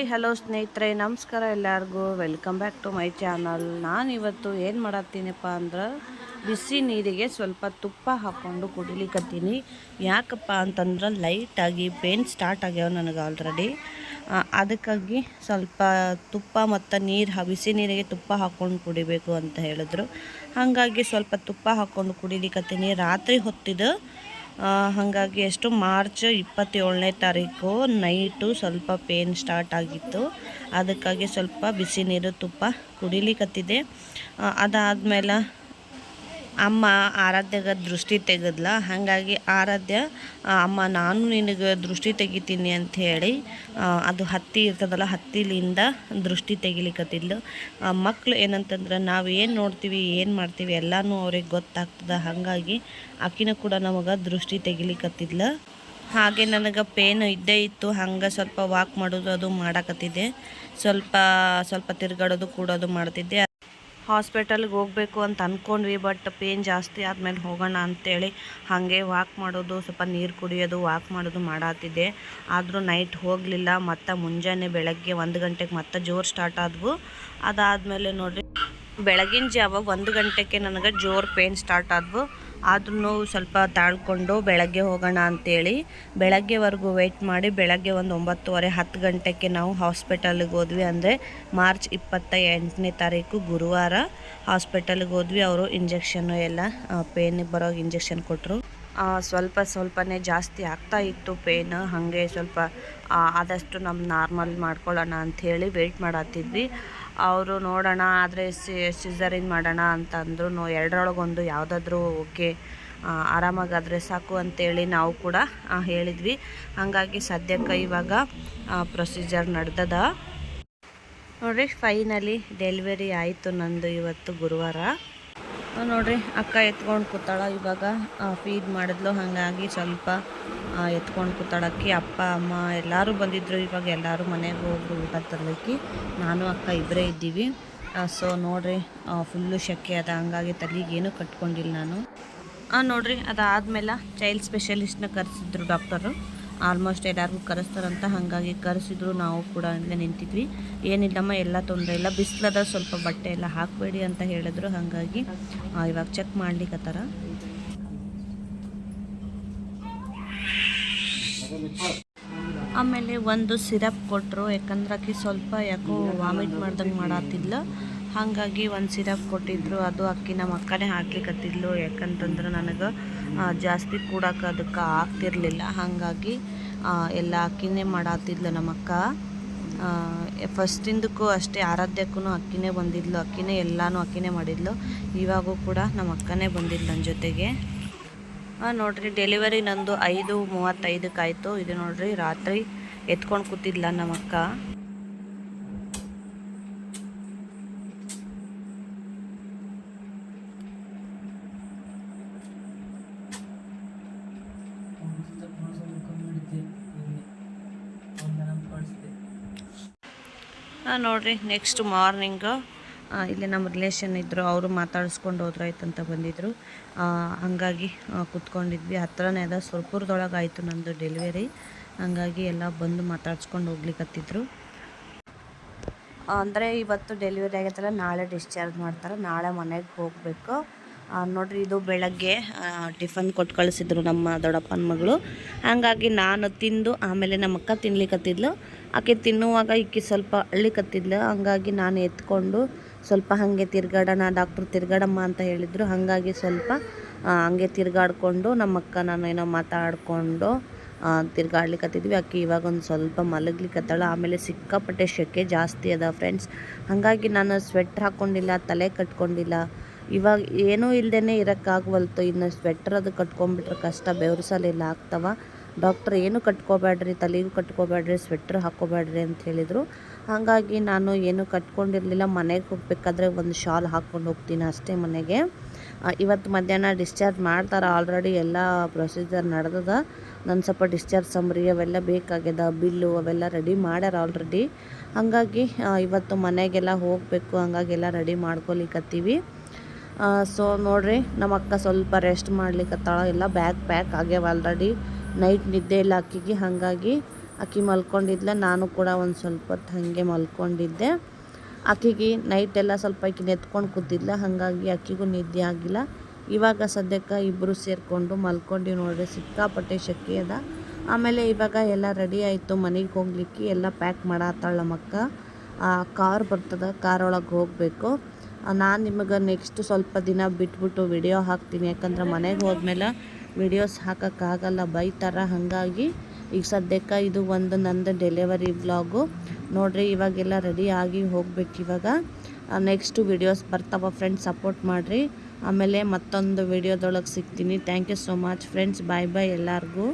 Hi, hello ಸ್ನೇಹಿತರೆ, ನಮಸ್ಕಾರ ಎಲ್ಲರಿಗೂ. Welcome back to my channel ನಾನು ಇವತ್ತು ಏನು ಮಾಡತ್ತೀನಪ್ಪ ಅಂದ್ರೆ ಬಿಸಿ ನೀರಿಗೆ ಸ್ವಲ್ಪ ತುಪ್ಪ ಹಾಕ್ಕೊಂಡು ಕುಡಿಲಿಕ್ಕತ್ತೀನಿ ಯಾಕಪ್ಪ ಅಂತಂದ್ರೆ ಲೈಟಾಗಿ ಪೇನ್ ಸ್ಟಾರ್ಟ್ ಆಗ್ಯಾವ ನನಗೆ ಆಲ್ರೆಡಿ ಅದಕ್ಕಾಗಿ ಸ್ವಲ್ಪ ತುಪ್ಪ ಮತ್ತು ನೀರು ಬಿಸಿ ನೀರಿಗೆ ತುಪ್ಪ ಹಾಕ್ಕೊಂಡು ಕುಡಿಬೇಕು ಅಂತ ಹೇಳಿದ್ರು. ಹಾಗಾಗಿ ಸ್ವಲ್ಪ ತುಪ್ಪ ಹಾಕ್ಕೊಂಡು ಕುಡಿಲಿಕ್ಕತ್ತೀನಿ ರಾತ್ರಿ ಹೊತ್ತಿದ್ದು ಹಾಗಾಗಿ ಎಷ್ಟು ಮಾರ್ಚ್ ಇಪ್ಪತ್ತೇಳನೇ ತಾರೀಕು ನೈಟು ಸ್ವಲ್ಪ ಪೇನ್ ಸ್ಟಾರ್ಟ್ ಆಗಿತ್ತು. ಅದಕ್ಕಾಗಿ ಸ್ವಲ್ಪ ಬಿಸಿ ನೀರು ತುಪ್ಪ ಕುಡಿಲಿಕ್ಕತ್ತಿದೆ ಅದಾದಮೇಲೆ ಅದಾದ್ಮೇಲೆ ಅಮ್ಮ ಆರಾಧ್ಯಗ ದೃಷ್ಟಿ ತೆಗೆದ್ಲ. ಹಾಗಾಗಿ ಆರಾಧ್ಯ ಅಮ್ಮ ನಾನು ನಿನಗೆ ದೃಷ್ಟಿ ತೆಗಿತೀನಿ ಅಂತ ಹೇಳಿ ಅದು ಹತ್ತಿ ಇರ್ತದಲ್ಲ, ಹತ್ತಿಲಿಂದ ದೃಷ್ಟಿ ತೆಗಿಲಿಕತ್ತಿದ್ಲು. ಮಕ್ಕಳು ಏನಂತಂದ್ರೆ ನಾವು ಏನು ನೋಡ್ತೀವಿ, ಏನು ಮಾಡ್ತೀವಿ ಎಲ್ಲನೂ ಅವ್ರಿಗೆ ಗೊತ್ತಾಗ್ತದೆ. ಹಾಗಾಗಿ ಅಕ್ಕಿನ ಕೂಡ ನಮಗೆ ದೃಷ್ಟಿ ತೆಗಿಲಿಕತ್ತಿದ್ಲು. ಹಾಗೆ ನನಗೆ ಪೇನ್ ಇದ್ದೇ ಇತ್ತು. ಹಂಗೆ ಸ್ವಲ್ಪ ವಾಕ್ ಮಾಡೋದು ಅದು ಮಾಡಕತ್ತಿದ್ದೆ. ಸ್ವಲ್ಪ ಸ್ವಲ್ಪ ತಿರ್ಗಾಡೋದು, ಕೂಡೋದು ಮಾಡ್ತಿದ್ದೆ. ಹಾಸ್ಪಿಟಲ್ಗೆ ಹೋಗಬೇಕು ಅಂತ ಅಂದ್ಕೊಂಡ್ವಿ ಬಟ್ ಪೇನ್ ಜಾಸ್ತಿ ಆದಮೇಲೆ ಹೋಗೋಣ ಅಂತೇಳಿ ಹಾಗೆ ವಾಕ್ ಮಾಡೋದು, ಸ್ವಲ್ಪ ನೀರು ಕುಡಿಯೋದು ವಾಕ್ ಮಾಡೋದು ಮಾಡಾತಿದ್ದೆ. ಆದರೂ ನೈಟ್ ಹೋಗಲಿಲ್ಲ, ಮತ್ತು ಮುಂಜಾನೆ ಬೆಳಗ್ಗೆ ಒಂದು ಗಂಟೆಗೆ ಮತ್ತೆ ಜೋರು ಸ್ಟಾರ್ಟ್ ಆದವು. ಅದಾದಮೇಲೆ ನೋಡಿರಿ, ಬೆಳಗಿನ ಜಾವ ಒಂದು ಗಂಟೆಗೆ ನನಗೆ ಜೋರು ಪೇನ್ ಸ್ಟಾರ್ಟ್ ಆದವು. ಆದ್ರೂ ಸ್ವಲ್ಪ ತಾಳ್ಕೊಂಡು ಬೆಳಗ್ಗೆ ಹೋಗೋಣ ಅಂತೇಳಿ ಬೆಳಗ್ಗೆವರೆಗೂ ವೆಯ್ಟ್ ಮಾಡಿ ಬೆಳಗ್ಗೆ ಒಂದು ಒಂಬತ್ತುವರೆ, ಹತ್ತು ಗಂಟೆಗೆ ನಾವು ಹಾಸ್ಪಿಟಲ್ಗೆ ಹೋದ್ವಿ. ಅಂದರೆ ಮಾರ್ಚ್ ಇಪ್ಪತ್ತ ಎಂಟನೇ ತಾರೀಕು ಗುರುವಾರ ಹಾಸ್ಪಿಟಲ್ಗೆ ಹೋದ್ವಿ. ಅವರು ಇಂಜೆಕ್ಷನ್ನು ಎಲ್ಲ ಪೇನಿಗೆ ಬರೋ ಇಂಜೆಕ್ಷನ್ ಕೊಟ್ಟರು ಸ್ವಲ್ಪ ಸ್ವಲ್ಪನೇ ಜಾಸ್ತಿ ಆಗ್ತಾ ಇತ್ತು ಪೇನ್, ಹಾಗೆ ಸ್ವಲ್ಪ ಆದಷ್ಟು ನಮ್ಮ ನಾರ್ಮಲ್ ಮಾಡ್ಕೊಳ್ಳೋಣ ಅಂಥೇಳಿ ವೆಯ್ಟ್ ಮಾಡತ್ತಿದ್ವಿ ಅವರು ನೋಡೋಣ, ಆದರೆ ಸಿಸರಿನ್ ಮಾಡೋಣ ಅಂತ ಅಂದರು ನೋ ಎರಡರೊಳಗೊಂದು ಯಾವುದಾದ್ರೂ ಓಕೆ ಆರಾಮಾಗಾದರೆ ಸಾಕು ಅಂತೇಳಿ ನಾವು ಕೂಡ ಹೇಳಿದ್ವಿ. ಹಾಗಾಗಿ ಸದ್ಯಕ್ಕೆ ಇವಾಗ ಪ್ರೊಸೀಜರ್ ನಡೆದದ. ನೋಡಿರಿ ಫೈನಲಿ ಡೆಲಿವರಿ ಆಯಿತು ನಂದು ಇವತ್ತು ಗುರುವಾರ. ನೋಡ್ರಿ, ಅಕ್ಕ ಎತ್ಕೊಂಡು ಕೂತಾಳ ಇವಾಗ. ಫೀಡ್ ಮಾಡಿದ್ಲು, ಹಾಗಾಗಿ ಸ್ವಲ್ಪ ಎತ್ಕೊಂಡು ಕೂತಾಳಕ್ಕಿ. ಅಪ್ಪ, ಅಮ್ಮ ಎಲ್ಲರೂ ಬಂದಿದ್ರು. ಇವಾಗ ಎಲ್ಲರೂ ಮನೆಗೆ ಹೋಗ್ರು ಊಟ ತರಲಿಕ್ಕೆ. ನಾನು, ಅಕ್ಕ ಇಬ್ಬರೇ ಇದ್ದೀವಿ. ಸೊ ನೋಡ್ರಿ ಫುಲ್ಲು ಶೆಕೆ ಅದ. ಹಂಗಾಗಿ ತಲೆಗೆ ಏನೂ ಕಟ್ಕೊಂಡಿಲ್ಲ ನಾನು. ಹಾಂ ನೋಡ್ರಿ, ಅದಾದ್ಮೇಲೆ ಚೈಲ್ಡ್ ಸ್ಪೆಷಲಿಸ್ಟ್ನ ಕರೆಸಿದ್ರು ಡಾಕ್ಟರು ಆಲ್ಮೋಸ್ಟ್ ಎಲ್ಲರಿಗೂ ಕರೆಸ್ತಾರಂತ, ಹಾಗಾಗಿ ಕರೆಸಿದ್ರು ನಾವು ಕೂಡ ಹಂಗೆ ನಿಂತಿದ್ವಿ. ಏನಿಲ್ಲಮ್ಮ, ಎಲ್ಲ ತೊಂದರೆ ಇಲ್ಲ. ಬಿಸಿಲದ ಸ್ವಲ್ಪ ಬಟ್ಟೆ ಎಲ್ಲ ಹಾಕಬೇಡಿ ಅಂತ ಹೇಳಿದ್ರು, ಹಾಗಾಗಿ ಇವಾಗ ಚೆಕ್ ಮಾಡ್ಲಿಕ್ಕತ್ತಾರ ಆಮೇಲೆ ಒಂದು ಸಿರಪ್ ಕೊಟ್ಟರು ಯಾಕಂದ್ರೆ ಆಕೆ ಸ್ವಲ್ಪ ಯಾಕೋ ವಾಮಿಟ್ ಮಾಡ್ದಂಗೆ ಮಾಡತ್ತಿದ್ಲು ಹಾಗಾಗಿ ಒಂದು ಸಿರಪ್ ಕೊಟ್ಟಿದ್ರು. ಅದು ಅಕ್ಕಿ ನಮ್ಮ ಅಕ್ಕನೇ ಹಾಕ್ಲಿಕ್ಕತ್ತಿದ್ಲು ಯಾಕಂತಂದ್ರೆ ನನಗೆ ಜಾಸ್ತಿ ಕೂಡಕ್ಕೆ ಅದಕ್ಕೆ ಆಗ್ತಿರಲಿಲ್ಲ. ಹಾಗಾಗಿ ಎಲ್ಲ ಅಕ್ಕಿನೇ ಮಾಡಾತಿದ್ಲು ನಮ್ಮ ಅಕ್ಕ ಫಸ್ಟಿಂದಕ್ಕೂ ಅಷ್ಟೇ ಆರಾಧ್ಯಕ್ಕೂ ಅಕ್ಕಿನೇ ಬಂದಿದ್ಲು. ಅಕ್ಕಿನೇ ಎಲ್ಲನೂ ಅಕ್ಕಿನೇ ಮಾಡಿದ್ಲು. ಇವಾಗೂ ಕೂಡ ನಮ್ಮ ಅಕ್ಕನೇ ಬಂದಿದ್ಲು ನನ್ನ ಜೊತೆಗೆ. ನೋಡಿರಿ ಡೆಲಿವರಿ ನಂದು ಐದು ಮೂವತ್ತೈದಕ್ಕೆ ಆಯಿತು. ಇದು ನೋಡಿರಿ, ರಾತ್ರಿ ಎತ್ಕೊಂಡು ಕೂತಿದ್ಲ ನಮ್ಮ ಅಕ್ಕ ನೋಡ್ರಿ ನೆಕ್ಸ್ಟ್ ಮಾರ್ನಿಂಗ್ ಇಲ್ಲಿ ನಮ್ಮ ರಿಲೇಷನ್ ಇದ್ದರು ಅವರು ಮಾತಾಡಿಸ್ಕೊಂಡು ಹೋದ್ರಾಯ್ತು ಅಂತ ಬಂದಿದ್ದರು ಹಾಗಾಗಿ ಕುತ್ಕೊಂಡಿದ್ವಿ. ಹತ್ರನೇ ಅದ, ಸುರ್ಪುರದೊಳಗೆ ಆಯಿತು ನಂದು ಡೆಲಿವರಿ ಹಂಗಾಗಿ ಎಲ್ಲ ಬಂದು ಮಾತಾಡ್ಸ್ಕೊಂಡು ಹೋಗ್ಲಿಕತ್ತಿದ್ರು. ಅಂದರೆ ಇವತ್ತು ಡೆಲಿವರಿ ಆಗೈತಲ್ಲ ನಾಳೆ ಡಿಸ್ಚಾರ್ಜ್ ಮಾಡ್ತಾರೆ, ನಾಳೆ ಮನೆಗೆ ಹೋಗಬೇಕು. ನೋಡ್ರಿ, ಇದು ಬೆಳಗ್ಗೆ ಟಿಫನ್ ಕೊಟ್ಟು ಕಳಿಸಿದ್ರು ನಮ್ಮ ದೊಡ್ಡಪ್ಪನ ಮಗಳು. ಹಾಗಾಗಿ ನಾನು ತಿಂದು ಆಮೇಲೆ ನಮ್ಮ ಅಕ್ಕ ತಿನ್ಲಿಕ್ಕತ್ತಿದ್ಲು ಆಕೆ ತಿನ್ನುವಾಗ ಇಕ್ಕಿ ಸ್ವಲ್ಪ ಅಳ್ಳಿಕತ್ತಿದ್ಲು ಹಂಗಾಗಿ ನಾನು ಎತ್ಕೊಂಡು ಸ್ವಲ್ಪ ಹಾಗೆ ತಿರ್ಗಾಡೋಣ, ಡಾಕ್ಟ್ರು ತಿರ್ಗಾಡಮ್ಮ ಅಂತ ಹೇಳಿದರು. ಹಾಗಾಗಿ ಸ್ವಲ್ಪ ಹಂಗೆ ತಿರ್ಗಾಡ್ಕೊಂಡು ನಮ್ಮ ಅಕ್ಕ ನಾನು ಏನೋ ಮಾತಾಡಿಕೊಂಡು ತಿರ್ಗಾಡ್ಲಿಕತ್ತಿದ್ವಿ ಆಕೆ ಇವಾಗ ಒಂದು ಸ್ವಲ್ಪ ಮಲಗ್ಲಿಕತ್ತಾಳ ಆಮೇಲೆ ಸಿಕ್ಕಾಪಟ್ಟೆ ಸೆಕೆ ಜಾಸ್ತಿ ಅದ ಫ್ರೆಂಡ್ಸ್ ಹಾಗಾಗಿ ನಾನು ಸ್ವೆಟ್ರ್ ಹಾಕ್ಕೊಂಡಿಲ್ಲ ತಲೆ ಕಟ್ಕೊಂಡಿಲ್ಲ. ಇವಾಗ ಏನೂ ಇಲ್ಲದೇ ಇರೋಕ್ಕಾಗವಲ್ತು. ಇನ್ನು ಸ್ವೆಟ್ರ್ ಅದು ಕಟ್ಕೊಂಡ್ಬಿಟ್ರೆ ಕಷ್ಟ ಬೆವರಿಸಲೆಲ್ಲ ಆಗ್ತವ. ಡಾಕ್ಟ್ರ್ ಏನು ಕಟ್ಕೋಬೇಡ್ರಿ ತಲೆಗೂ ಕಟ್ಕೋಬೇಡ್ರಿ ಸ್ವೆಟ್ರ್ ಹಾಕ್ಕೋಬೇಡ್ರಿ ಅಂತ ಹೇಳಿದರು. ಹಾಗಾಗಿ ನಾನು ಏನು ಕಟ್ಕೊಂಡಿರಲಿಲ್ಲ. ಮನೆಗೆ ಹೋಗಬೇಕಾದ್ರೆ ಒಂದು ಶಾಲ್ ಹಾಕ್ಕೊಂಡು ಹೋಗ್ತೀನಿ ಅಷ್ಟೇ ಮನೆಗೆ. ಇವತ್ತು ಮಧ್ಯಾಹ್ನ ಡಿಸ್ಚಾರ್ಜ್ ಮಾಡ್ತಾರೆ. ಆಲ್ರೆಡಿ ಎಲ್ಲ ಪ್ರೊಸೀಜರ್ ನಡೆದದ. ನನ್ನ ಸ್ವಲ್ಪ ಡಿಸ್ಚಾರ್ಜ್ ಸಂಬ್ರಿ ಅವೆಲ್ಲ ಬೇಕಾಗ್ಯದ. ಬಿಲ್ಲು ಅವೆಲ್ಲ ರೆಡಿ ಮಾಡ್ಯಾರ ಆಲ್ರೆಡಿ ಹಾಗಾಗಿ ಇವತ್ತು ಮನೆಗೆಲ್ಲ ಹೋಗಬೇಕು. ಹಂಗಾಗಿ ಎಲ್ಲ ರೆಡಿ ಮಾಡ್ಕೊಲಿಕತ್ತೀವಿ. ಸೊ ನೋಡ್ರಿ, ನಮ್ಮ ಅಕ್ಕ ಸ್ವಲ್ಪ ರೆಸ್ಟ್ ಮಾಡ್ಲಿಕ್ಕತ್ತಾಳ ಎಲ್ಲ ಬ್ಯಾಗ್ ಪ್ಯಾಕ್ ಆಗ್ಯಾವ ಆಲ್ರೆಡಿ ನೈಟ್ ನಿದ್ದೆ ಇಲ್ಲ ಅಕ್ಕಿಗೆ, ಹಾಗಾಗಿ ಅಕ್ಕಿ ಮಲ್ಕೊಂಡಿದ್ಲ. ನಾನು ಕೂಡ ಒಂದು ಸ್ವಲ್ಪ ಹೊತ್ತು ಹಾಗೆ ಮಲ್ಕೊಂಡಿದ್ದೆ. ಅಕ್ಕಿಗೆ ನೈಟ್ ಎಲ್ಲ ಸ್ವಲ್ಪ ಅಕ್ಕಿ ನೆತ್ಕೊಂಡು ಕೂತಿದ್ಲ, ಹಾಗಾಗಿ ಅಕ್ಕಿಗೂ ನಿದ್ದೆ ಆಗಿಲ್ಲ. ಇವಾಗ ಸದ್ಯಕ್ಕೆ ಇಬ್ಬರು ಸೇರಿಕೊಂಡು ಮಲ್ಕೊಂಡು ನೋಡ್ರಿ, ಸಿಕ್ಕಾಪಟ್ಟೆ ಶೆಕೆ ಅದ. ಆಮೇಲೆ ಇವಾಗ ಎಲ್ಲ ರೆಡಿ ಆಯಿತು, ಮನೆಗೆ ಹೋಗ್ಲಿಕ್ಕೆ. ಎಲ್ಲ ಪ್ಯಾಕ್ ಮಾಡತ್ತಾಳ ನಮ್ಮಕ್ಕ. ಕಾರ್ ಬರ್ತದೆ ಕಾರ್ ಒಳಗೆ ಹೋಗಬೇಕು. ನಾನು ನಿಮಗೆ ನೆಕ್ಸ್ಟ್ ಸ್ವಲ್ಪ ದಿನ ಬಿಟ್ಬಿಟ್ಟು ವಿಡಿಯೋ ಹಾಕ್ತೀನಿ. ಯಾಕಂದ್ರೆ ಮನೆಗೆ ಹೋದ್ಮೇಲೆ ವಿಡಿಯೋಸ್ ಹಾಕೋಕ್ಕಾಗಲ್ಲ, ಬೈತಾರ. ಹಾಗಾಗಿ ಈಗ ಸದ್ಯಕ್ಕೆ ಇದು ಒಂದು ನಂದು ಡೆಲಿವರಿ ಬ್ಲಾಗು ನೋಡಿರಿ, ಇವಾಗೆಲ್ಲ ರೆಡಿ ಆಗಿ ಹೋಗ್ಬೇಕು ಇವಾಗ. ನೆಕ್ಸ್ಟು ವಿಡಿಯೋಸ್ ಬರ್ತಾವ ಫ್ರೆಂಡ್ಸ್ ಸಪೋರ್ಟ್ ಮಾಡಿರಿ. ಆಮೇಲೆ ಮತ್ತೊಂದು ವಿಡಿಯೋದೊಳಗೆ ಸಿಗ್ತೀನಿ. Thank you so much friends bye bye ಎಲ್ಲರಿಗೂ.